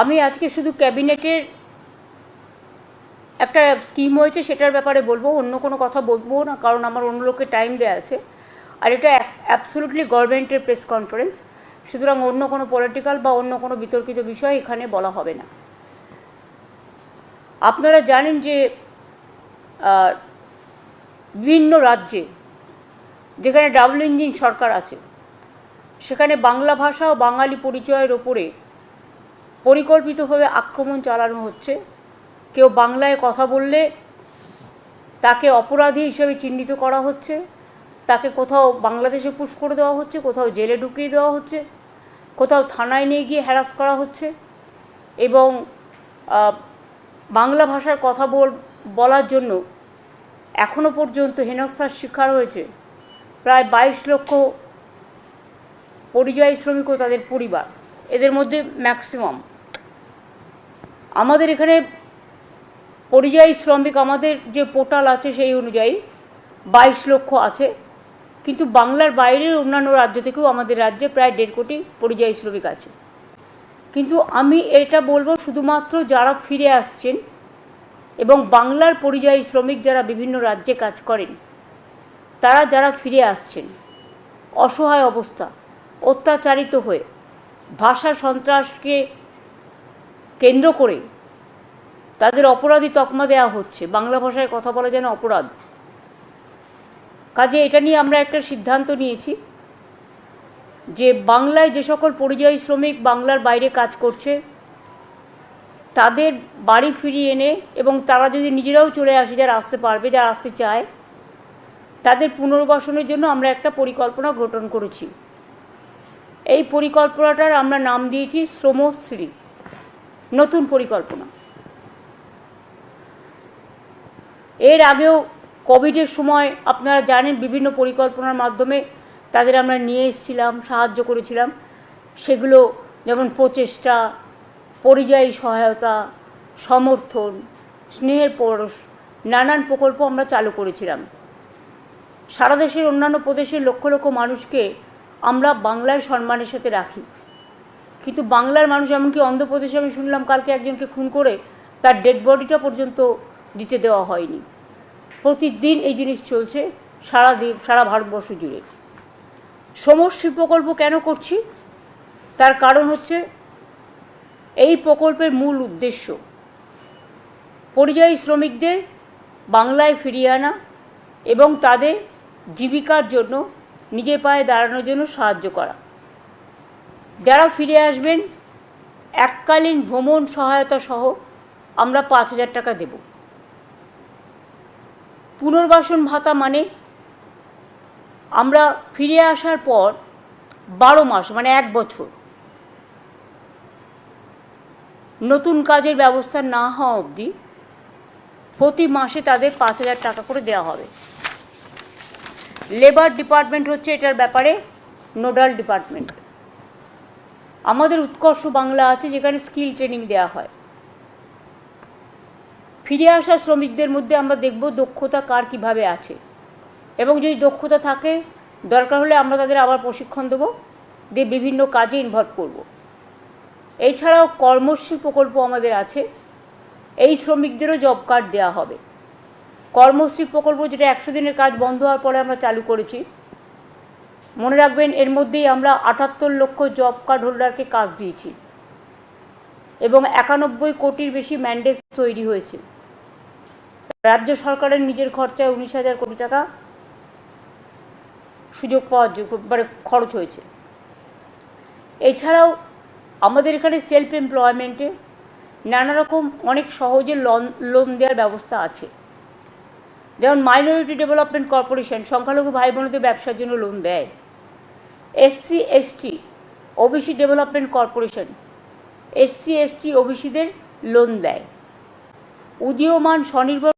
আমি আজকে শুধু ক্যাবিনেটের একটা স্কিম হয়েছে, সেটার ব্যাপারে বলব, অন্য কোনো কথা বলব না, কারণ আমার অন্য লোকের টাইম দেওয়া আছে। আর এটা অ্যাবসোলুটলি গভর্নমেন্টের প্রেস কনফারেন্স সুতরাং অন্য কোনো পলিটিক্যাল বা অন্য কোনো বিতর্কিত বিষয় এখানে বলা হবে না। আপনারা জানেন যে বিভিন্ন রাজ্যে যেখানে ডাবল ইঞ্জিন সরকার আছে, সেখানে বাংলা ভাষা ও বাঙালি পরিচয়ের ওপরে পরিকল্পিতভাবে আক্রমণ চালানো হচ্ছে। কেউ বাংলায় কথা বললে তাকে অপরাধী হিসেবে চিহ্নিত করা হচ্ছে। তাকে কোথাও বাংলাদেশে পুশ করে দেওয়া হচ্ছে, কোথাও জেলে ঢুকিয়ে দেওয়া হচ্ছে, কোথাও থানায় নিয়ে গিয়ে হ্যারাস করা হচ্ছে এবং বাংলা ভাষার কথা বল, বলার জন্য এখনও পর্যন্ত হেনস্থার শিকার হয়েছে। প্রায় বাইশ লক্ষ পরিযায়ী শ্রমিক ও তাদের পরিবার। এদের মধ্যে ম্যাক্সিমাম আমাদের এখানে পরিযায়ী শ্রমিক, আমাদের যে পোর্টাল আছে সেই অনুযায়ী বাইশ লক্ষ আছে। কিন্তু বাংলার বাইরের অন্যান্য রাজ্য থেকেও আমাদের রাজ্যে প্রায় দেড় কোটি পরিযায়ী শ্রমিক আছে। কিন্তু আমি এটা বলব শুধুমাত্র যারা ফিরে আসছেন এবং বাংলার পরিযায়ী শ্রমিক যারা বিভিন্ন রাজ্যে কাজ করেন, তারা যারা ফিরে আসছেন, অসহায় অবস্থা, অত্যাচারিত হয়ে, ভাষা সন্ত্রাসকে কেন্দ্র করে তাদের অপরাধী তকমা দেওয়া হচ্ছে। বাংলা ভাষায় কথা বলা যেন অপরাধ। কাজে এটা নিয়ে আমরা একটা সিদ্ধান্ত নিয়েছি যে বাংলায় যে সকল পরিযায়ী শ্রমিক বাংলার বাইরে কাজ করছে, তাদের বাড়ি ফিরিয়ে এনে এবং তারা যদি নিজেরাও চলে আসে, যারা আসতে পারবে, যারা আসতে চায়, তাদের পুনর্বাসনের জন্য আমরা একটা পরিকল্পনা গঠন করেছি। এই পরিকল্পনাটার আমরা নাম দিয়েছি শ্রমশ্রী। নতুন পরিকল্পনা। এর আগেও কোভিডের সময় আপনারা জানেন বিভিন্ন পরিকল্পনার মাধ্যমে তাদের আমরা নিয়ে এসেছিলাম, সাহায্য করেছিলাম। সেগুলো যেমন প্রচেষ্টা, পরিযায়ী সহায়তা, সমর্থন, স্নেহের পরশ, নানান প্রকল্প আমরা চালু করেছিলাম। সারা দেশের অন্যান্য প্রদেশের লক্ষ লক্ষ মানুষকে আমরা বাংলার সম্মানের সাথে রাখি। কিন্তু বাংলার মানুষ, এমনকি অন্ধ্রপ্রদেশে আমি শুনলাম কালকে একজনকে খুন করে তার ডেড বডিটা পর্যন্ত দিতে দেওয়া হয়নি। প্রতিদিন এই জিনিস চলছে সারা দ্বীপ সারা ভারতবর্ষ জুড়ে। সমষ্টি প্রকল্প কেন করছি? তার কারণ হচ্ছে এই প্রকল্পের মূল উদ্দেশ্য। পরিযায়ী শ্রমিকদের বাংলায় ফিরিয়ে আনা এবং তাদের জীবিকার জন্য নিজের পায়ে দাঁড়ানোর জন্য সাহায্য করা। যারা ফিরে আসবেন, এককালীন ভ্রমণ সহায়তা সহ আমরা পাঁচ হাজার টাকা দেব। পুনর্বাসন ভাতা মানে আমরা ফিরে আসার পর বারো মাস মানে এক বছর, নতুন কাজের ব্যবস্থা না হওয়া অবধি প্রতি মাসে তাদের পাঁচ হাজার টাকা করে দেওয়া হবে। লেবার ডিপার্টমেন্ট হচ্ছে এটার ব্যাপারে নোডাল ডিপার্টমেন্ট। আমাদের উৎকর্ষ বাংলা আছে, যেখানে স্কিল ট্রেনিং দেওয়া হয়। ফিরে আসা শ্রমিকদের মধ্যে আমরা দেখব দক্ষতা কার কীভাবে আছে। এবং যদি দক্ষতা থাকে, দরকার হলে আমরা তাদের আবার প্রশিক্ষণ দেবো, দিয়ে বিভিন্ন কাজে ইনভলভ করব। এছাড়াও কর্মশ্রী প্রকল্প আমাদের আছে, এই শ্রমিকদেরও জব কার্ড দেওয়া হবে। কর্মশ্রী প্রকল্প যেটা একশো দিনের কাজ বন্ধ হওয়ার পরে আমরা চালু করেছি মনে রাখবেন, এর মধ্যেই আমরা আটাত্তর লক্ষ জব কার্ড হোল্ডারকে কাজ দিয়েছি এবং একানব্বই কোটির বেশি ম্যান্ডেট তৈরি হয়েছে। রাজ্য সরকারের নিজের খরচায় উনিশ হাজার কোটি টাকা সুযোগ পাওয়ার যোগ্য মানে খরচ হয়েছে। এছাড়াও আমাদের এখানে সেলফ এমপ্লয়মেন্টে নানা রকম অনেক সহজে লোন লোন দেওয়ার ব্যবস্থা আছে। যেমন মাইনরিটি ডেভেলপমেন্ট কর্পোরেশন সংখ্যালঘু ভাই বোনদের ব্যবসার জন্য লোন দেয়। SC ST OBC development corporation SC ST ওবিসিদের loan দেয়। উদীয়মান স্বনির্ভর